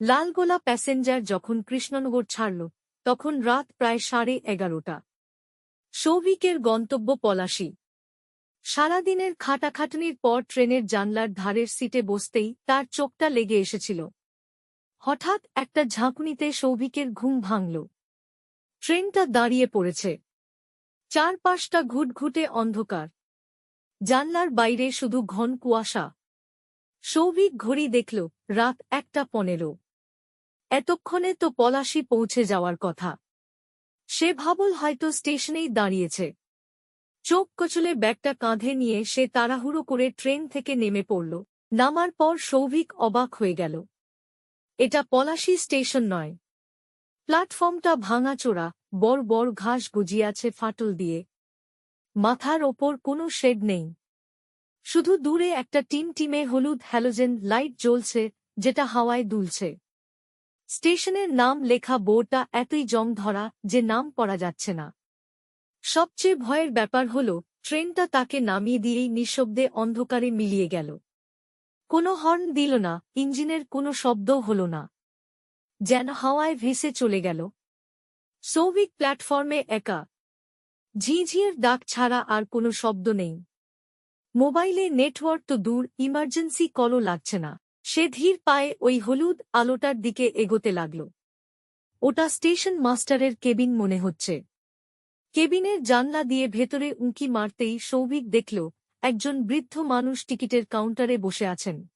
Lalgola passenger যখন কৃষ্ণনগর ছাড়ল, তখন রাত প্রায় সাড়ে এগারোটা। সৌভিকের গন্তব্য পলাশি। সারাদিনের খাটাখাটনির পর ট্রেনের জানলার ধারের সিটে বসতেই তার চোখটা লেগে এসেছিল। হঠাৎ একটা ঝাঁকুনিতে সৌভিকের ঘুম ভাঙল। ট্রেনটা দাঁড়িয়ে পড়েছে। চারপাশটা ঘুটঘুটে অন্ধকার। জানলার বাইরে শুধু ঘন কুয়াশা। সৌভিক ঘড়ি দেখল, রাত একটা পনেরো। এতক্ষণে তো পলাশি পৌঁছে যাওয়ার কথা। সে ভাবল হয়তো স্টেশনেই দাঁড়িয়েছে। চোখ কচলে ব্যাগটা কাঁধে নিয়ে সে তাড়াহুড়ো করে ট্রেন থেকে নেমে পড়ল। নামার পর সৌভিক অবাক হয়ে গেল। এটা পলাশি স্টেশন নয়। প্ল্যাটফর্মটা ভাঙাচোরা, বড় বড় ঘাস গজিয়াছে ফাটল দিয়ে। মাথার ওপর কোনো শেড নেই। শুধু দূরে একটা টিম টিমে হলুদ হ্যালোজেন লাইট জ্বলছে, যেটা হাওয়ায় দুলছে। স্টেশনের নাম লেখা বোর্ডটা এতই জং ধরা যে নাম পড়া যাচ্ছে না। সবচেয়ে ভয়ের ব্যাপার হল, ট্রেনটা তাকে নামিয়ে দিয়েই নিঃশব্দে অন্ধকারে মিলিয়ে গেল। কোনো হর্ন দিল না, ইঞ্জিনের কোনো শব্দও হল না। যেন হাওয়ায় ভেসে চলে গেল। সৌভিক প্ল্যাটফর্মে একা। ঝিঝিয়ের ডাক ছাড়া আর কোনো শব্দ নেই। মোবাইলে নেটওয়ার্ক তো দূর, ইমার্জেন্সি কলও লাগছে না। সে ধীর পায়ে ওই হলুদ আলোটার দিকে এগোতে লাগল। ওটা স্টেশন মাস্টারের কেবিন মনে হচ্ছে। কেবিনের জানলা দিয়ে ভেতরে উঁকি মারতেই সৌভিক দেখল, একজন বৃদ্ধ মানুষ টিকিটের কাউন্টারে বসে আছেন।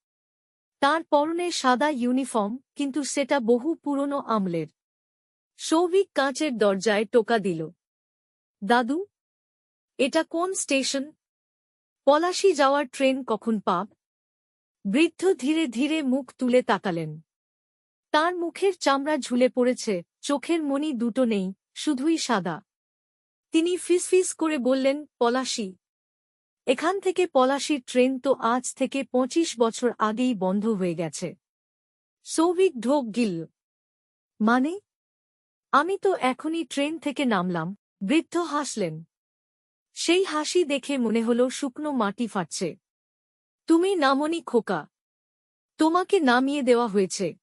তার পরনে সাদা ইউনিফর্ম, কিন্তু সেটা বহু পুরনো আমলের। সৌভিক কাঁচের দরজায় টোকা দিল। দাদু, এটা কোন স্টেশন? পলাশি যাওয়ার ট্রেন কখন পাব? বৃদ্ধ ধীরে ধীরে মুখ তুলে তাকালেন। তার মুখের চামড়া ঝুলে পড়েছে, চোখের মনি দুটো নেই, শুধুই সাদা। তিনি ফিসফিস করে বললেন, পলাশি। এখান থেকে পলাশির ট্রেন তো আজ থেকে পঁচিশ বছর আগেই বন্ধ হয়ে গেছে। সৌভিক ঢোক গিল। মানে? আমি তো এখনই ট্রেন থেকে নামলাম। বৃদ্ধ হাসলেন। সেই হাসি দেখে মনে হল শুকনো মাটি ফাটছে। তুমি নামনি খোকা। তোমাকে নামিয়ে দেওয়া হয়েছে।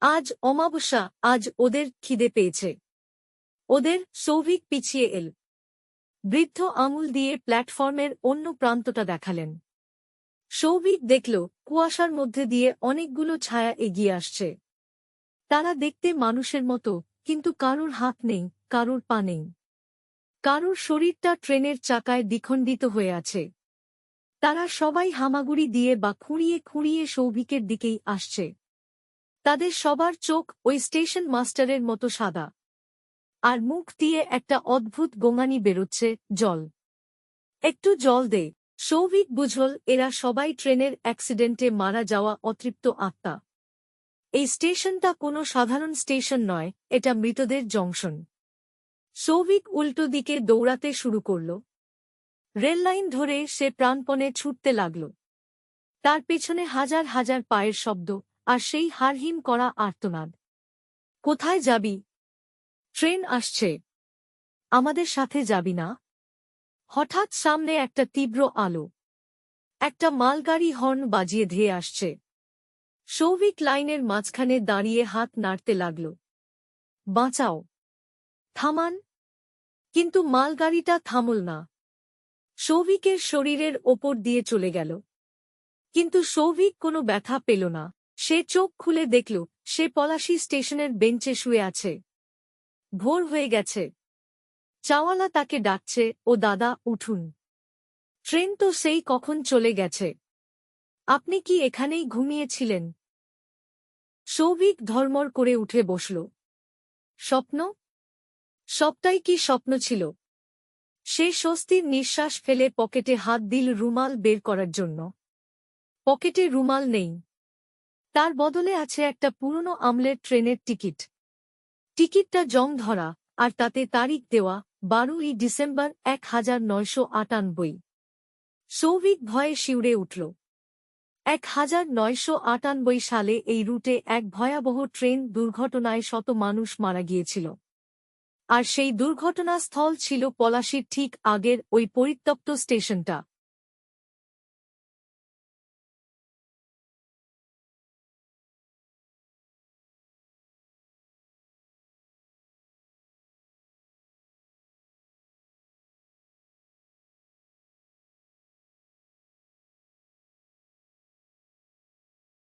আজ অমাবস্যা, আজ ওদের খিদে পেয়েছে। ওদের সৌভিক পিছিয়ে এল। বৃদ্ধ আঙুল দিয়ে প্ল্যাটফর্মের অন্য প্রান্তটা দেখালেন। সৌভিক দেখল, কুয়াশার মধ্যে দিয়ে অনেকগুলো ছায়া এগিয়ে আসছে। তারা দেখতে মানুষের মতো, কিন্তু কারুর হাত নেই, কারুর পা নেই। কারুর শরীরটা ট্রেনের চাকায় দ্বিখণ্ডিত হয়ে আছে। তারা সবাই হামাগুড়ি দিয়ে বা খুঁড়িয়ে খুঁড়িয়ে সৌভিকের দিকেই আসছে। তাদের সবার চোখ ওই স্টেশন মাস্টারের মতো সাদা। আর মুখ দিয়ে একটা অদ্ভুত গোঙানি বেরোচ্ছে, জল। একটু জল দে, সৌভিক বুঝল এরা সবাই ট্রেনের অ্যাক্সিডেন্টে মারা যাওয়া অতৃপ্ত আত্মা। এই স্টেশনটা কোনো সাধারণ স্টেশন নয়, এটা মৃতদের জংশন। সৌভিক উল্টো দিকে দৌড়াতে শুরু করল। রেললাইন ধরে সে প্রাণপণে ছুটতে লাগল। তার পেছনে হাজার হাজার পায়ের শব্দ আর সেই হারহিম করা আর্তনাদ। কোথায় যাবি? ট্রেন আসছে। আমাদের সাথে যাবি না? হঠাৎ সামনে একটা তীব্র আলো। একটা মালগাড়ি হর্ন বাজিয়ে ধেয়ে আসছে। সৌভিক লাইনের মাঝখানে দাঁড়িয়ে হাত নাড়তে লাগল। বাঁচাও। থামান। কিন্তু মালগাড়িটা থামল না। সৌভিকের শরীরের ওপর দিয়ে চলে গেল। কিন্তু সৌভিক কোনো ব্যথা পেল না। সে চোখ খুলে দেখল, সে পলাশি স্টেশনের বেঞ্চে শুয়ে আছে। ভোর হয়ে গেছে। চাওয়ালা তাকে ডাকছে, ও দাদা, উঠুন। ট্রেন তো সেই কখন চলে গেছে। আপনি কি এখানেই ঘুমিয়েছিলেন? সৌভিক ধর্মর করে উঠে বসল। স্বপ্ন? সবটাই কি স্বপ্ন ছিল? সে স্বস্তির নিঃশ্বাস ফেলে পকেটে হাত দিল রুমাল বের করার জন্য। পকেটে রুমাল নেই। তার বদলে আছে একটা পুরনো আমলের ট্রেনের টিকিট। টিকিটটা জং ধরা, আর তাতে তারিখ দেওয়া, বারোই ডিসেম্বর এক হাজার নয়শো আটানব্বই। সৌভিক ভয়ে শিউরে উঠল। এক হাজার নয়শো আটানব্বই সালে এই রুটে এক ভয়াবহ ট্রেন দুর্ঘটনায় শত মানুষ মারা গিয়েছিল। আর সেই দুর্ঘটনাস্থল ছিল পলাশির ঠিক আগের ওই পরিত্যক্ত স্টেশনটা।